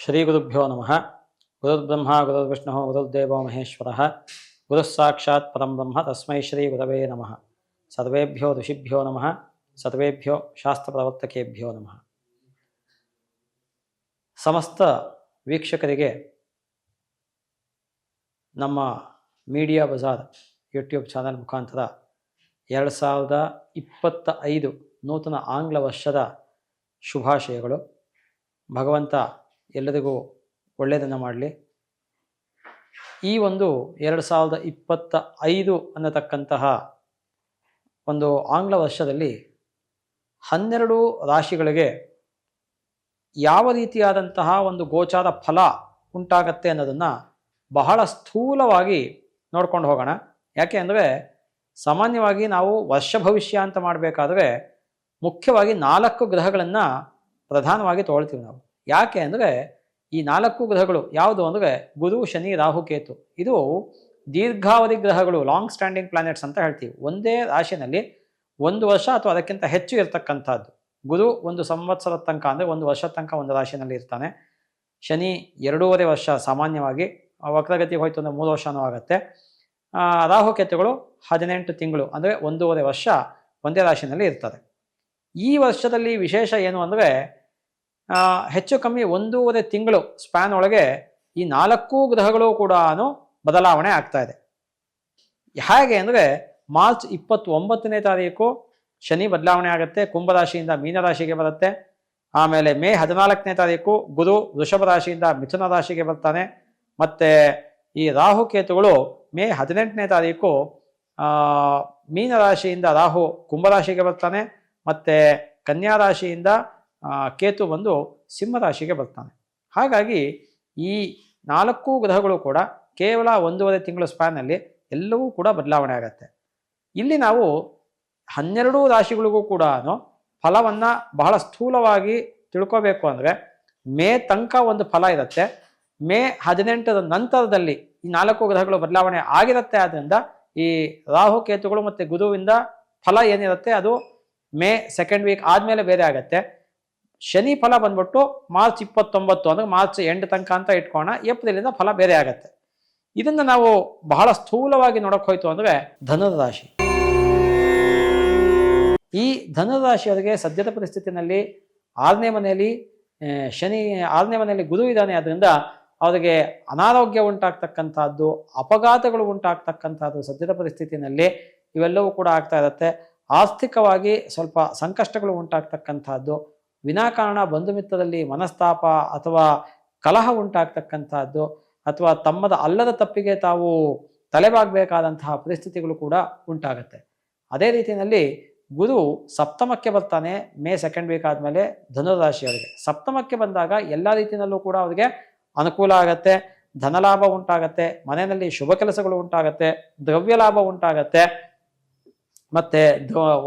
ಶ್ರೀಗುರುಭ್ಯೋ ನಮಃ. ಗುರುರ್ಬ್ರಹ್ಮ, ಗುರುರ್ವಿಷ್ಣು, ಗುರುರ್ದೇವೋ ಮಹೇಶ್ವರ. ಗುರುಸ್ಸಾಕ್ಷಾತ್ ಪರಂ ಬ್ರಹ್ಮ, ತಸ್ಮೈ ಶ್ರೀ ಗುರವೇ ನಮಃ. ಸರ್ವೇಭ್ಯೋ ಋಷಿಭ್ಯೋ ನಮಃ. ಸರ್ವೇಭ್ಯೋ ಶಾಸ್ತ್ರಪ್ರವರ್ತಕೇಭ್ಯೋ ನಮಃ. ಸಮಸ್ತ ವೀಕ್ಷಕರಿಗೆ ನಮ್ಮ ಮೀಡಿಯಾ ಬಜಾರ್ ಯೂಟ್ಯೂಬ್ ಚಾನಲ್ ಮುಖಾಂತರ ಎರಡು ಸಾವಿರದ ಇಪ್ಪತ್ತ ಐದು ನೂತನ ಆಂಗ್ಲ ವರ್ಷದ ಶುಭಾಶಯಗಳು. ಭಗವಂತ ಎಲ್ಲರಿಗೂ ಒಳ್ಳೆಯದನ್ನು ಮಾಡಲಿ. ಈ ಒಂದು ಎರಡು ಸಾವಿರದ ಇಪ್ಪತ್ತ ಐದು ಅನ್ನತಕ್ಕಂತಹ ಒಂದು ಆಂಗ್ಲ ವರ್ಷದಲ್ಲಿ ಹನ್ನೆರಡು ರಾಶಿಗಳಿಗೆ ಯಾವ ರೀತಿಯಾದಂತಹ ಒಂದು ಗೋಚಾರ ಫಲ ಉಂಟಾಗತ್ತೆ ಅನ್ನೋದನ್ನು ಬಹಳ ಸ್ಥೂಲವಾಗಿ ನೋಡ್ಕೊಂಡು ಹೋಗೋಣ. ಯಾಕೆ ಅಂದರೆ ಸಾಮಾನ್ಯವಾಗಿ ನಾವು ವರ್ಷ ಭವಿಷ್ಯ ಅಂತ ಮಾಡಬೇಕಾದ್ರೆ ಮುಖ್ಯವಾಗಿ ನಾಲ್ಕು ಗ್ರಹಗಳನ್ನು ಪ್ರಧಾನವಾಗಿ ತೊಗೊಳ್ತೀವಿ ನಾವು. ಯಾಕೆ ಅಂದರೆ ಈ ನಾಲ್ಕು ಗ್ರಹಗಳು ಯಾವುದು ಅಂದರೆ ಗುರು, ಶನಿ, ರಾಹು, ಕೇತು. ಇದು ದೀರ್ಘಾವಧಿ ಗ್ರಹಗಳು ಲಾಂಗ್ ಸ್ಟ್ಯಾಂಡಿಂಗ್ ಪ್ಲಾನೆಟ್ಸ್ ಅಂತ ಹೇಳ್ತೀವಿ. ಒಂದೇ ರಾಶಿನಲ್ಲಿ ಒಂದು ವರ್ಷ ಅಥವಾ ಅದಕ್ಕಿಂತ ಹೆಚ್ಚು ಇರತಕ್ಕಂಥದ್ದು. ಗುರು ಒಂದು ಸಂವತ್ಸರ ತನಕ ಅಂದರೆ ಒಂದು ವರ್ಷ ತನಕ ಒಂದು ರಾಶಿನಲ್ಲಿ ಇರ್ತಾನೆ. ಶನಿ ಎರಡೂವರೆ ವರ್ಷ ಸಾಮಾನ್ಯವಾಗಿ ವಕ್ರಗತಿ ಹೋಯ್ತು ಅಂದರೆ ಮೂರು ವರ್ಷನೂ ಆಗುತ್ತೆ. ರಾಹುಕೇತುಗಳು ಹದಿನೆಂಟು ತಿಂಗಳು ಅಂದರೆ ಒಂದೂವರೆ ವರ್ಷ ಒಂದೇ ರಾಶಿನಲ್ಲಿ ಇರ್ತದೆ. ಈ ವರ್ಷದಲ್ಲಿ ವಿಶೇಷ ಏನು ಅಂದರೆ ಹೆಚ್ಚು ಕಮ್ಮಿ ಒಂದೂವರೆ ತಿಂಗಳು ಸ್ಪ್ಯಾನ್ ಒಳಗೆ ಈ ನಾಲ್ಕು ಗ್ರಹಗಳು ಕೂಡ ಬದಲಾವಣೆ ಆಗ್ತಾ ಇದೆ. ಹೇಗೆ ಅಂದರೆ ಮಾರ್ಚ್ ಇಪ್ಪತ್ತೊಂಬತ್ತನೇ ತಾರೀಕು ಶನಿ ಬದಲಾವಣೆ ಆಗುತ್ತೆ ಕುಂಭರಾಶಿಯಿಂದ ಮೀನರಾಶಿಗೆ ಬರುತ್ತೆ, ಆಮೇಲೆ ಮೇ ಹದಿನಾಲ್ಕನೇ ತಾರೀಕು ಗುರು ವೃಷಭ ರಾಶಿಯಿಂದ ಮಿಥುನ ರಾಶಿಗೆ ಬರ್ತಾನೆ, ಮತ್ತು ಈ ರಾಹುಕೇತುಗಳು ಮೇ ಹದಿನೆಂಟನೇ ತಾರೀಕು ಮೀನರಾಶಿಯಿಂದ ರಾಹು ಕುಂಭರಾಶಿಗೆ ಬರ್ತಾನೆ, ಮತ್ತು ಕನ್ಯಾ ರಾಶಿಯಿಂದ ಕೇತು ಬಂದು ಸಿಂಹರಾಶಿಗೆ ಬರ್ತಾನೆ. ಹಾಗಾಗಿ ಈ ನಾಲ್ಕು ಗ್ರಹಗಳು ಕೂಡ ಕೇವಲ ಒಂದೂವರೆ ತಿಂಗಳ ಸ್ಪ್ಯಾನಲ್ಲಿ ಎಲ್ಲವೂ ಕೂಡ ಬದಲಾವಣೆ ಆಗತ್ತೆ. ಇಲ್ಲಿ ನಾವು ಹನ್ನೆರಡು ರಾಶಿಗಳಿಗೂ ಕೂಡ ಫಲವನ್ನು ಬಹಳ ಸ್ಥೂಲವಾಗಿ ತಿಳ್ಕೋಬೇಕು ಅಂದರೆ ಮೇ ತನಕ ಒಂದು ಫಲ ಇರುತ್ತೆ. ಮೇ ಹದಿನೆಂಟರ ನಂತರದಲ್ಲಿ ಈ ನಾಲ್ಕು ಗ್ರಹಗಳು ಬದಲಾವಣೆ ಆಗಿರುತ್ತೆ. ಆದ್ದರಿಂದ ಈ ರಾಹು, ಕೇತುಗಳು ಮತ್ತು ಗುರುವಿಂದ ಫಲ ಏನಿರುತ್ತೆ ಅದು ಮೇ ಸೆಕೆಂಡ್ ವೀಕ್ ಆದಮೇಲೆ ಬೇರೆ ಆಗತ್ತೆ. ಶನಿ ಫಲ ಬಂದ್ಬಿಟ್ಟು ಮಾರ್ಚ್ ಇಪ್ಪತ್ತೊಂಬತ್ತು, ಅಂದ್ರೆ ಮಾರ್ಚ್ ಎಂಡ್ ತನಕ ಅಂತ ಇಟ್ಕೋಣ ಏಪ್ರಿಲಿಂದ ಫಲ ಬೇರೆ ಆಗತ್ತೆ. ಇದನ್ನ ನಾವು ಬಹಳ ಸ್ಥೂಲವಾಗಿ ನೋಡಕ್ ಹೋಯ್ತು ಅಂದ್ರೆ ಧನದ ರಾಶಿ. ಈ ಧನದ ರಾಶಿಯವರಿಗೆ ಸದ್ಯದ ಪರಿಸ್ಥಿತಿನಲ್ಲಿ ಆರನೇ ಮನೆಯಲ್ಲಿ ಶನಿ, ಆರನೇ ಮನೆಯಲ್ಲಿ ಗುರು ಇದ್ದಾನೆ. ಅದರಿಂದ ಅವರಿಗೆ ಅನಾರೋಗ್ಯ ಉಂಟಾಗ್ತಕ್ಕಂಥದ್ದು, ಅಪಘಾತಗಳು ಉಂಟಾಗ್ತಕ್ಕಂಥದ್ದು ಸದ್ಯದ ಪರಿಸ್ಥಿತಿನಲ್ಲಿ ಇವೆಲ್ಲವೂ ಕೂಡ ಆಗ್ತಾ ಇರುತ್ತೆ. ಆರ್ಥಿಕವಾಗಿ ಸ್ವಲ್ಪ ಸಂಕಷ್ಟಗಳು ಉಂಟಾಗ್ತಕ್ಕಂಥದ್ದು ವಿನಾಕಾರಣ ಬಂಧು ಮಿತ್ರದಲ್ಲಿ ಮನಸ್ತಾಪ ಅಥವಾ ಕಲಹ ಉಂಟಾಗ್ತಕ್ಕಂಥದ್ದು ಅಥವಾ ತಮ್ಮದ ಅಲ್ಲದ ತಪ್ಪಿಗೆ ತಾವು ತಲೆಬಾಗಬೇಕಾದಂತಹ ಪರಿಸ್ಥಿತಿಗಳು ಕೂಡ ಉಂಟಾಗುತ್ತೆ. ಅದೇ ರೀತಿಯಲ್ಲಿ ಗುರು ಸಪ್ತಮಕ್ಕೆ ಬರ್ತಾನೆ, ಮೇ ಸೆಕೆಂಡ್ ವೀಕ್ ಆದಮೇಲೆ ಧನುರಾಶಿಯವರಿಗೆ. ಸಪ್ತಮಕ್ಕೆ ಬಂದಾಗ ಎಲ್ಲ ರೀತಿಯಲ್ಲೂ ಕೂಡ ಅವರಿಗೆ ಅನುಕೂಲ ಆಗತ್ತೆ, ಧನಲಾಭ ಉಂಟಾಗತ್ತೆ, ಮನೆಯಲ್ಲಿ ಶುಭ ಕೆಲಸಗಳು ಉಂಟಾಗತ್ತೆ, ದ್ರವ್ಯ ಲಾಭ ಉಂಟಾಗತ್ತೆ, ಮತ್ತೆ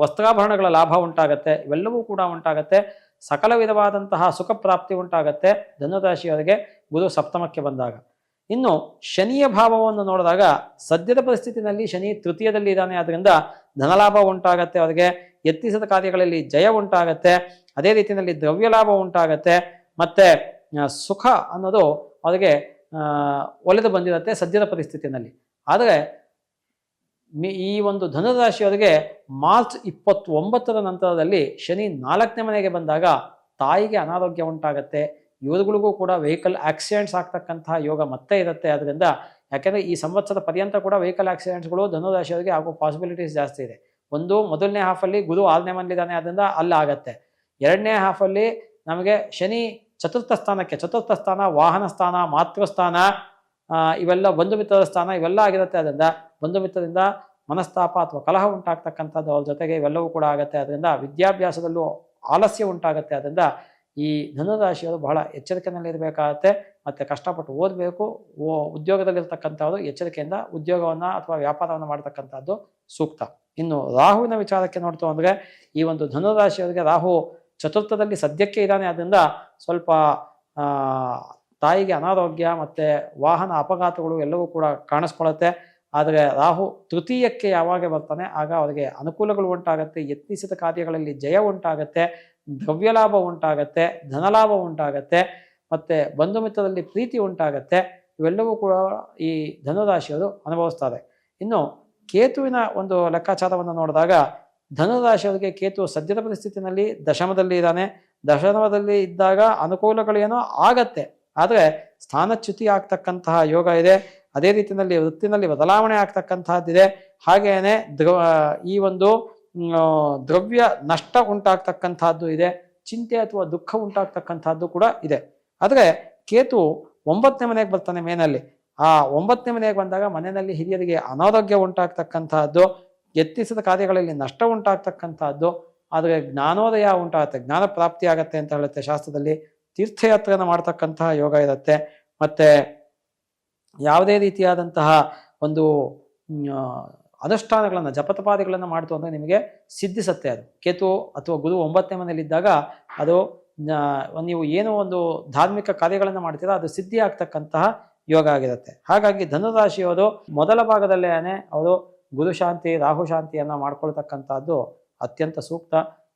ವಸ್ತ್ರಾಭರಣಗಳ ಲಾಭ ಉಂಟಾಗತ್ತೆ, ಇವೆಲ್ಲವೂ ಕೂಡ ಉಂಟಾಗತ್ತೆ. ಸಕಲ ವಿಧವಾದಂತಹ ಸುಖ ಪ್ರಾಪ್ತಿ ಉಂಟಾಗತ್ತೆ ಧನುರಾಶಿಯವರಿಗೆ ಗುರು ಸಪ್ತಮಕ್ಕೆ ಬಂದಾಗ. ಇನ್ನು ಶನಿಯ ಭಾವವನ್ನು ನೋಡಿದಾಗ ಸದ್ಯದ ಪರಿಸ್ಥಿತಿನಲ್ಲಿ ಶನಿ ತೃತೀಯದಲ್ಲಿ ಇದ್ದಾನೆ, ಆದ್ರಿಂದ ಧನಲಾಭ ಉಂಟಾಗತ್ತೆ, ಅವರಿಗೆ ಯತ್ನಿಸಿದ ಕಾರ್ಯಗಳಲ್ಲಿ ಜಯ ಉಂಟಾಗತ್ತೆ, ಅದೇ ರೀತಿಯಲ್ಲಿ ದ್ರವ್ಯ ಲಾಭ ಉಂಟಾಗತ್ತೆ, ಮತ್ತೆ ಸುಖ ಅನ್ನೋದು ಅವರಿಗೆ ಒಲೆದು ಬಂದಿರುತ್ತೆ ಸದ್ಯದ ಪರಿಸ್ಥಿತಿನಲ್ಲಿ. ಆದರೆ ಈ ಒಂದು ಧನುರಾಶಿಯವರಿಗೆ ಮಾರ್ಚ್ ಇಪ್ಪತ್ತೊಂಬತ್ತರ ನಂತರದಲ್ಲಿ ಶನಿ ನಾಲ್ಕನೇ ಮನೆಗೆ ಬಂದಾಗ ತಾಯಿಗೆ ಅನಾರೋಗ್ಯ ಉಂಟಾಗತ್ತೆ. ಇವರುಗಳಿಗೂ ಕೂಡ ವೆಹಿಕಲ್ ಆಕ್ಸಿಡೆಂಟ್ಸ್ ಆಗ್ತಕ್ಕಂತಹ ಯೋಗ ಮತ್ತೆ ಇರುತ್ತೆ. ಅದರಿಂದ ಯಾಕೆಂದರೆ ಈ ಸಂವತ್ಸರದ ಪರ್ಯಂತ ಕೂಡ ವೆಹಿಕಲ್ ಆಕ್ಸಿಡೆಂಟ್ಸ್ಗಳು ಧನುರಾಶಿಯವರಿಗೆ ಆಗೋ ಪಾಸಿಬಿಲಿಟೀಸ್ ಜಾಸ್ತಿ ಇದೆ. ಒಂದು ಮೊದಲನೇ ಹಾಫಲ್ಲಿ ಗುರು ಆರನೇ ಮನೇಲಿದ್ದಾನೆ ಅದರಿಂದ ಅಲ್ಲಿ ಆಗತ್ತೆ. ಎರಡನೇ ಹಾಫಲ್ಲಿ ನಮಗೆ ಶನಿ ಚತುರ್ಥ ಸ್ಥಾನಕ್ಕೆ, ಚತುರ್ಥ ಸ್ಥಾನ, ವಾಹನ ಸ್ಥಾನ, ಮಾತೃಸ್ಥಾನ ಇವೆಲ್ಲ ಬಂಧು ಮಿತ್ರದ ಸ್ಥಾನ ಇವೆಲ್ಲ ಆಗಿರುತ್ತೆ. ಅದರಿಂದ ಬಂಧು ಮಿತ್ರದಿಂದ ಮನಸ್ತಾಪ ಅಥವಾ ಕಲಹ ಉಂಟಾಗ್ತಕ್ಕಂಥದ್ದು ಅವ್ರ ಜೊತೆಗೆ ಇವೆಲ್ಲವೂ ಕೂಡ ಆಗುತ್ತೆ. ಅದರಿಂದ ವಿದ್ಯಾಭ್ಯಾಸದಲ್ಲೂ ಆಲಸ್ಯ ಉಂಟಾಗುತ್ತೆ. ಅದರಿಂದ ಈ ಧನುರಾಶಿಯವರು ಬಹಳ ಎಚ್ಚರಿಕೆಯಲ್ಲಿರಬೇಕಾಗತ್ತೆ ಮತ್ತು ಕಷ್ಟಪಟ್ಟು ಓದಬೇಕು. ಓ, ಉದ್ಯೋಗದಲ್ಲಿರ್ತಕ್ಕಂಥವ್ರು ಎಚ್ಚರಿಕೆಯಿಂದ ಉದ್ಯೋಗವನ್ನು ಅಥವಾ ವ್ಯಾಪಾರವನ್ನು ಮಾಡ್ತಕ್ಕಂಥದ್ದು ಸೂಕ್ತ. ಇನ್ನು ರಾಹುವಿನ ವಿಚಾರಕ್ಕೆ ನೋಡ್ತು ಅಂದರೆ ಈ ಒಂದು ಧನುರಾಶಿಯವರಿಗೆ ರಾಹು ಚತುರ್ಥದಲ್ಲಿ ಸದ್ಯಕ್ಕೆ ಇದ್ದಾನೆ. ಅದರಿಂದ ಸ್ವಲ್ಪ ತಾಯಿಗೆ ಅನಾರೋಗ್ಯ ಮತ್ತು ವಾಹನ ಅಪಘಾತಗಳು ಎಲ್ಲವೂ ಕೂಡ ಕಾಣಿಸ್ಕೊಳ್ಳುತ್ತೆ. ಆದರೆ ರಾಹು ತೃತೀಯಕ್ಕೆ ಯಾವಾಗ ಬರ್ತಾನೆ, ಆಗ ಅವರಿಗೆ ಅನುಕೂಲಗಳು ಉಂಟಾಗುತ್ತೆ, ಯತ್ನಿಸಿದ ಕಾರ್ಯಗಳಲ್ಲಿ ಜಯ ಉಂಟಾಗತ್ತೆ ದ್ರವ್ಯ ಲಾಭ ಉಂಟಾಗತ್ತೆ, ಧನಲಾಭ ಉಂಟಾಗತ್ತೆ, ಮತ್ತು ಬಂಧು ಮಿತ್ರದಲ್ಲಿ ಪ್ರೀತಿ ಉಂಟಾಗತ್ತೆ. ಇವೆಲ್ಲವೂ ಕೂಡ ಈ ಧನುರಾಶಿಯವರು ಅನುಭವಿಸ್ತಾರೆ. ಇನ್ನು ಕೇತುವಿನ ಒಂದು ಲೆಕ್ಕಾಚಾರವನ್ನು ನೋಡಿದಾಗ, ಧನುರಾಶಿಯವರಿಗೆ ಕೇತು ಸದ್ಯದ ಪರಿಸ್ಥಿತಿನಲ್ಲಿ ದಶಮದಲ್ಲಿ ಇದ್ದಾನೆ. ದಶಮದಲ್ಲಿ ಇದ್ದಾಗ ಅನುಕೂಲಗಳೇನೋ ಆಗತ್ತೆ. ಆದರೆ ಸ್ಥಾನಚ್ಯುತಿ ಆಗ್ತಕ್ಕಂತಹ ಯೋಗ ಇದೆ. ಅದೇ ರೀತಿಯಲ್ಲಿ ವೃತ್ತಿನಲ್ಲಿ ಬದಲಾವಣೆ ಆಗ್ತಕ್ಕಂತಹದ್ದಿದೆ. ಹಾಗೆಯೇ ದ್ರವ, ಈ ಒಂದು ದ್ರವ್ಯ ನಷ್ಟ ಉಂಟಾಗ್ತಕ್ಕಂತಹದ್ದು ಇದೆ. ಚಿಂತೆ ಅಥವಾ ದುಃಖ ಉಂಟಾಗ್ತಕ್ಕಂತಹದ್ದು ಕೂಡ ಇದೆ. ಆದರೆ ಕೇತು ಒಂಬತ್ತನೇ ಮನೆಗೆ ಬರ್ತಾನೆ ಮೇನಲ್ಲಿ. ಆ ಒಂಬತ್ತನೇ ಮನೆಗೆ ಬಂದಾಗ ಮನೆಯಲ್ಲಿ ಹಿರಿಯರಿಗೆ ಅನಾರೋಗ್ಯ ಉಂಟಾಗ್ತಕ್ಕಂತಹದ್ದು, ಯತ್ನಿಸಿದ ಕಾರ್ಯಗಳಲ್ಲಿ ನಷ್ಟ ಉಂಟಾಗ್ತಕ್ಕಂತಹದ್ದು, ಆದರೆ ಜ್ಞಾನೋದಯ ಉಂಟಾಗುತ್ತೆ, ಜ್ಞಾನ ಪ್ರಾಪ್ತಿ ಆಗತ್ತೆ ಅಂತ ಹೇಳುತ್ತೆ ಶಾಸ್ತ್ರದಲ್ಲಿ. ತೀರ್ಥಯಾತ್ರೆಯನ್ನು ಮಾಡ್ತಕ್ಕಂತಹ ಯೋಗ ಇರುತ್ತೆ. ಮತ್ತೆ ಯಾವುದೇ ರೀತಿಯಾದಂತಹ ಒಂದು ಅನುಷ್ಠಾನಗಳನ್ನು, ಜಪತಪಾದಿಗಳನ್ನು ಮಾಡ್ತು ಅಂದರೆ ನಿಮಗೆ ಸಿದ್ಧಿಸುತ್ತೆ ಅದು. ಕೇತು ಅಥವಾ ಗುರು ಒಂಬತ್ತನೇ ಮನೆಯಲ್ಲಿದ್ದಾಗ ಅದು ನೀವು ಏನೋ ಒಂದು ಧಾರ್ಮಿಕ ಕಾರ್ಯಗಳನ್ನು ಮಾಡ್ತೀರಾ, ಅದು ಸಿದ್ಧಿ ಆಗ್ತಕ್ಕಂತಹ ಯೋಗ ಆಗಿರುತ್ತೆ. ಹಾಗಾಗಿ ಧನುರಾಶಿಯವರು ಮೊದಲ ಭಾಗದಲ್ಲೇ ಅವರು ಗುರು ಶಾಂತಿ, ರಾಹು ಶಾಂತಿಯನ್ನು ಮಾಡ್ಕೊಳ್ತಕ್ಕಂಥದ್ದು ಅತ್ಯಂತ ಸೂಕ್ತ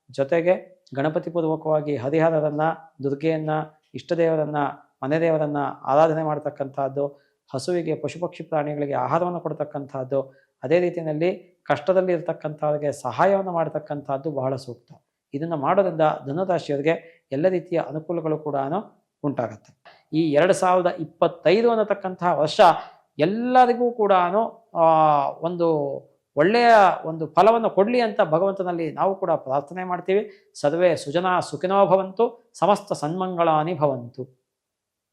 ಜೊತೆಗೆ ಗಣಪತಿ ಪೂರ್ವಕವಾಗಿ ಹರಿಹರರನ್ನು ದುರ್ಗೆಯನ್ನ, ಇಷ್ಟದೇವರನ್ನು ಮನೆ ದೇವರನ್ನ ಆರಾಧನೆ ಮಾಡತಕ್ಕಂತಹದ್ದು, ಹಸುವಿಗೆ ಪಶುಪಕ್ಷಿ ಪ್ರಾಣಿಗಳಿಗೆ ಆಹಾರವನ್ನು ಕೊಡ್ತಕ್ಕಂತಹದ್ದು, ಅದೇ ರೀತಿಯಲ್ಲಿ ಕಷ್ಟದಲ್ಲಿ ಇರತಕ್ಕಂಥವ್ರಿಗೆ ಸಹಾಯವನ್ನು ಮಾಡತಕ್ಕಂತಹದ್ದು ಬಹಳ ಸೂಕ್ತ. ಇದನ್ನು ಮಾಡೋದ್ರಿಂದ ಧನುರಾಶಿಯವರಿಗೆ ಎಲ್ಲ ರೀತಿಯ ಅನುಕೂಲಗಳು ಕೂಡ ಉಂಟಾಗುತ್ತೆ. ಈ ಎರಡು ಸಾವಿರದ ಇಪ್ಪತ್ತೈದು ಅನ್ನತಕ್ಕಂತಹ ವರ್ಷ ಎಲ್ಲರಿಗೂ ಕೂಡ ಒಂದು ಒಳ್ಳೆಯ ಒಂದು ಫಲವನ್ನು ಕೊಡಲಿ ಅಂತ ಭಗವಂತನಲ್ಲಿ ನಾವು ಕೂಡ ಪ್ರಾರ್ಥನೆ ಮಾಡ್ತೀವಿ. ಸರ್ವೇ ಸುಜನಾ ಸುಖಿನೋ ಭವಂತು, ಸಮಸ್ತ ಸನ್ಮಂಗಳಾನಿ ಭವಂತು.